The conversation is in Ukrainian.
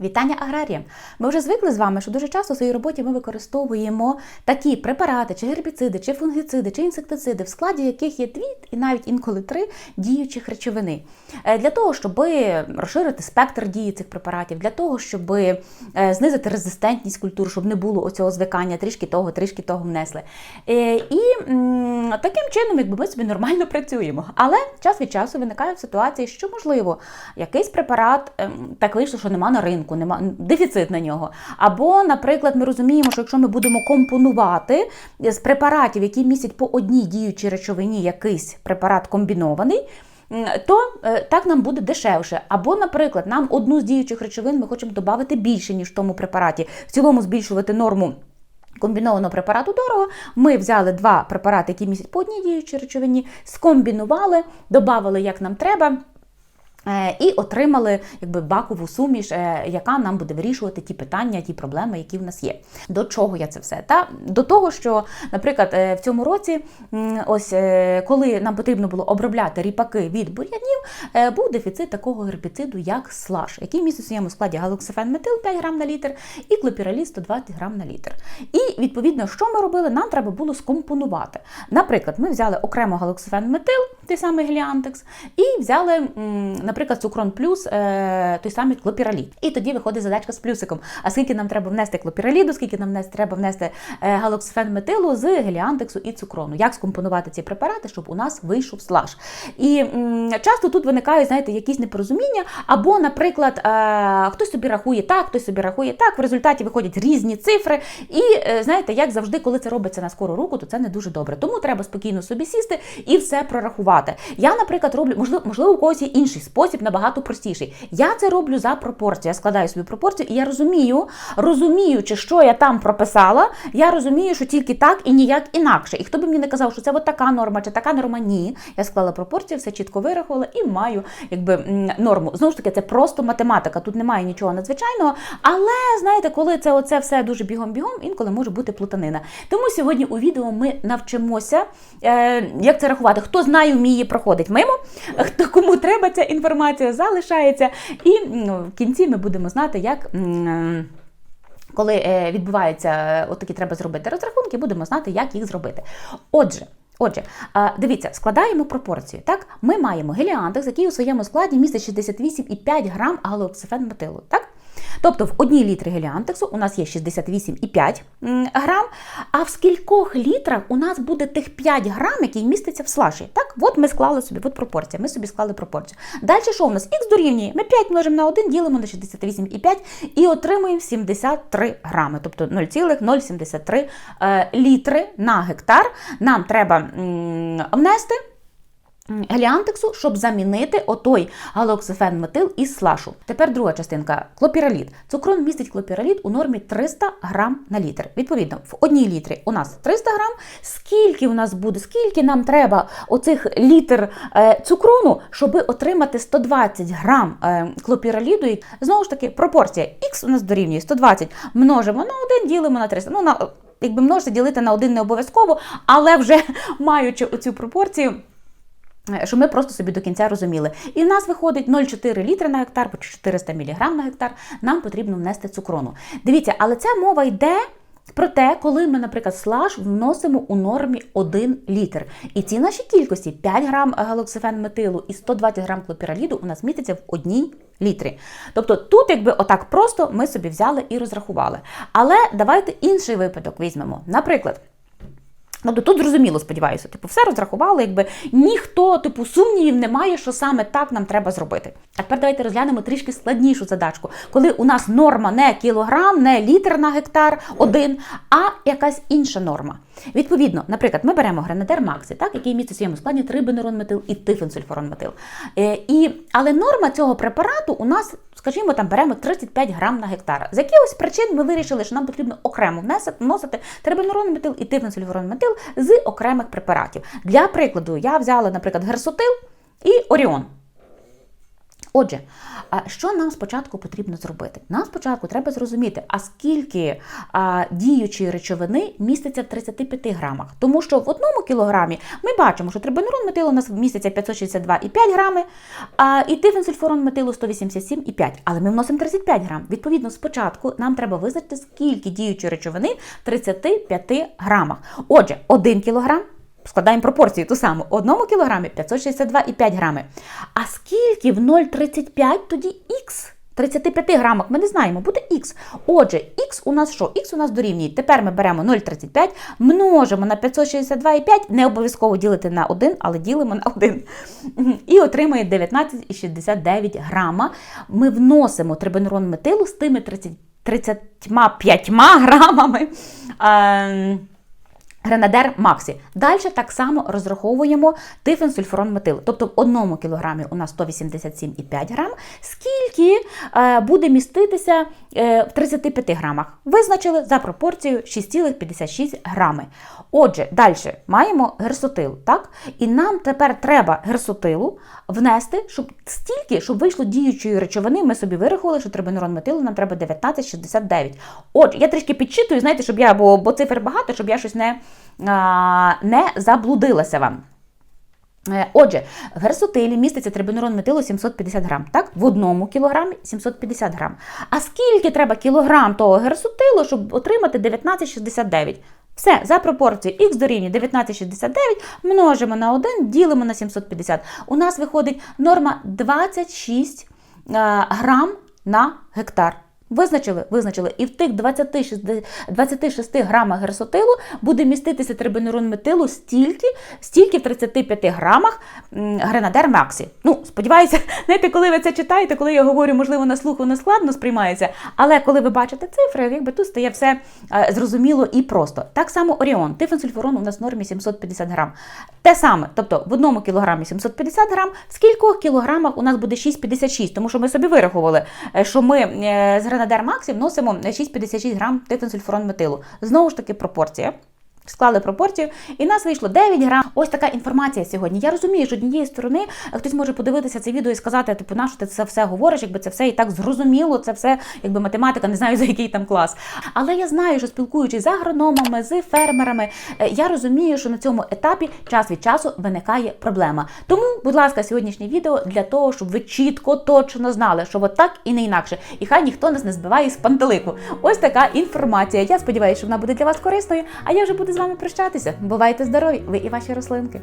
Вітання аграріям! Ми вже звикли з вами, що дуже часто в своїй роботі ми використовуємо такі препарати, чи гербіциди, чи фунгіциди, чи інсектициди, в складі яких є дві і навіть інколи три діючих речовини. Е, Для того, щоб розширити спектр дії цих препаратів, для того, щоб е, знизити резистентність культур, щоб не було оцього звикання, трішки того, трішки того внесли. Е, І таким чином, якби ми собі нормально працюємо. Але час від часу виникають ситуації, що можливо якийсь препарат ем, так вийшло, що нема на ринку, нема дефіцит на нього. Або, наприклад, ми розуміємо, що якщо ми будемо компонувати з препаратів, які містять по одній діючій речовині якийсь препарат комбінований. То е, так нам буде дешевше. Або, наприклад, нам одну з діючих речовин ми хочемо додати більше, ніж в тому препараті, в цілому збільшувати норму комбінованого препарату дорого. Ми взяли два препарати, які містять по одній діючій речовині, скомбінували, додали як нам треба. Е, І отримали якби бакову суміш, е, яка нам буде вирішувати ті питання, ті проблеми, які в нас є. До чого я це все? Та до того, що, наприклад, е, в цьому році, ось коли нам потрібно було обробляти ріпаки від бур'янів, був дефіцит такого гербіциду, як слаш, який містить у своєму складі галоксифенметил 5 грам на літр і клопіраліз 120 грам на літр. І відповідно, що ми робили? Нам треба було скомпонувати. Наприклад, ми взяли окремо галоксифенметил, той самий гліантекс, і взяли, м, наприклад, цукрон плюс, е, той самий клопіралід. І тоді виходить задачка з плюсиком. А скільки нам треба внести клопіраліду, скільки нам внести, треба внести е, галоксифенметилу з геліантексу і цукрону. Як скомпонувати ці препарати, щоб у нас вийшов слаж. І м, часто тут виникають, знаєте, якісь непорозуміння, або, наприклад, е, хтось собі рахує так, хтось собі рахує так. В результаті виходять різні цифри. І е, знаєте, як завжди, коли це робиться на скору руку, то це не дуже добре. Тому треба спокійно собі сісти і все прорахувати. Я, наприклад, роблю, можливо, можливо, у когось є інший спосіб, набагато простіший. Я це роблю за пропорцію. Я складаю собі пропорцію, і я розумію, розуміючи, що я там прописала, я розумію, що тільки так і ніяк інакше. І хто би мені не казав, що це от така норма чи така норма, ні. Я склала пропорцію, все чітко вирахувала і маю якби норму. Знову ж таки, це просто математика. Тут немає нічого надзвичайного. Але знаєте, коли це оце все дуже бігом-бігом, інколи може бути плутанина. Тому сьогодні у відео ми навчимося, е, як це рахувати. Хто знає, вміє, проходить мимо. Хто кому треба ця інформація залишається. І в кінці ми будемо знати, як. коли е, відбуваються отакі, такі треба зробити розрахунки, будемо знати, як їх зробити. Отже. Отже, е, дивіться, складаємо пропорцію. Так, ми маємо геліантекс, який у своєму складі містить 68,5 грам галооксифенметилу. Так? Тобто в одній літрі геліантексу у нас є 68,5 грам, а в скількох літрах у нас буде тих 5 грам, які містяться в слаші. Так, от ми склали собі, от пропорція, ми собі склали пропорцію. Далі що у нас? Х дорівнює, ми 5 множимо на 1, ділимо на 68,5 і отримуємо 73 грами, тобто 0,073 е, літри на гектар. Нам треба внести. Геліантексу, щоб замінити отой галоксифенметил із слашу. Тепер друга частинка клопіралід. Цукрон містить клопіралід у нормі 300 грам на літр. Відповідно, в одній літрі у нас 300 грам. Скільки у нас буде, скільки нам треба оцих літр е, цукрону, щоб отримати 120 грам е, клопіраліду? І, Знову ж таки, пропорція Х у нас дорівнює 120 множимо на 1, ділимо на 300. Ну, на, якби множити ділити на 1 не обов'язково, але вже маючи оцю пропорцію. Е, Що ми просто собі до кінця розуміли. І в нас виходить 0,4 літри на гектар, по 400 мг на гектар. Нам потрібно внести цукрону. Дивіться, але ця мова йде. Про те, коли ми, наприклад, слаж вносимо у нормі 1 літр. І ці наші кількості 5 грам галоксифенметилу і 120 грам клопіраліду у нас містяться в одній літрі. Тобто тут, якби отак просто ми собі взяли і розрахували. Але давайте інший випадок візьмемо. Наприклад. Тобто тут зрозуміло, сподіваюся, типу, все розрахували, якби ніхто, типу, сумнівів немає, що саме так нам треба зробити. А тепер давайте розглянемо трішки складнішу задачку, коли у нас норма не кілограм, не літр на гектар один, а якась інша норма. Відповідно, наприклад, ми беремо гранадер Максі, так, який містить в своєму складі трибенеронметил і тифенсульфоронметил. Е, і, але норма цього препарату у нас, скажімо, там беремо 35 грам на гектар. З якихось причин ми вирішили, що нам потрібно окремо вносити вносити метил і тифенсульфоронметил з окремих препаратів. Для прикладу, я взяла, наприклад, герсотил і Оріон. Отже, що нам спочатку потрібно зробити? Нам спочатку треба зрозуміти, а скільки а, діючої речовини міститься в 35 грамах. Тому що в одному кілограмі ми бачимо, що трибенурон метилу у нас міститься 562,5 грами, а, і тифенсульфурон метилу 187,5. Але ми вносимо 35 грам. Відповідно, спочатку нам треба визначити, скільки діючої речовини в 35 грамах. Отже, 1 кілограм складаємо пропорцію ту саму. В одному кілограмі 562,5 грами. А скільки в 0,35 тоді х? 35 грамах ми не знаємо, буде х. Отже, х у нас що? Х у нас дорівнює. Тепер ми беремо 0,35, множимо на 562,5, не обов'язково ділити на 1, але ділимо на 1. І отримує 19,69 грама. Ми вносимо трибенурон метилу з тими 30, 35 грамами. Гренадер Максі. Далі так само розраховуємо метил. Тобто в одному кілограмі у нас 187,5 грам. Скільки е, буде міститися е, в 35 грамах? Визначили за пропорцією 6,56 грами. Отже, далі маємо герсотил, так? І нам тепер треба герсотилу внести, щоб стільки, щоб вийшло діючої речовини. Ми собі вирахували, що трибенурон метилу нам треба 19,69. Отже, я трішки підчитую, знаєте, щоб я, бо, бо цифр багато, щоб я щось не не заблудилася вам. Е, Отже, герсотилі міститься трибенурон метилу 750 грам, так? В одному кілограмі 750 грам. А скільки треба кілограм того герсотилу, щоб отримати 19,69? Все, за пропорцією х дорівнює 19,69 множимо на 1, ділимо на 750. У нас виходить норма 26 е, грам на гектар. Визначили, визначили. І в тих 26, 26 грамах герсотилу буде міститися трибенурон метилу стільки, стільки в 35 грамах гренадер Максі. Ну, сподіваюся, знаєте, коли ви це читаєте, коли я говорю, можливо, на слух воно складно сприймається, але коли ви бачите цифри, якби тут стає все е, зрозуміло і просто. Так само Оріон, тифенсульфурон у нас в нормі 750 грам. Те саме, тобто в одному кілограмі 750 грам, в скількох кілограмах у нас буде 6,56, тому що ми собі вирахували, е, що ми е, з Гренадер Максі вносимо 6,56 грам тифенсульфурон метилу. Знову ж таки, пропорція. Склали пропорцію, і нас вийшло 9 грам. Ось така інформація сьогодні. Я розумію, що однієї сторони хтось може подивитися це відео і сказати, типу, на що ти це все говориш, якби це все і так зрозуміло, це все якби математика, не знаю за який там клас. Але я знаю, що спілкуючись з агрономами, з фермерами, е, я розумію, що на цьому етапі час від часу виникає проблема. Тому, будь ласка, сьогоднішнє відео для того, щоб ви чітко, точно знали, що от так і не інакше. І хай ніхто нас не збиває з пантелику. Ось така інформація. Я сподіваюся, що вона буде для вас корисною. А я вже буду з вами прощатися. Бувайте здорові! Ви і ваші рослинки.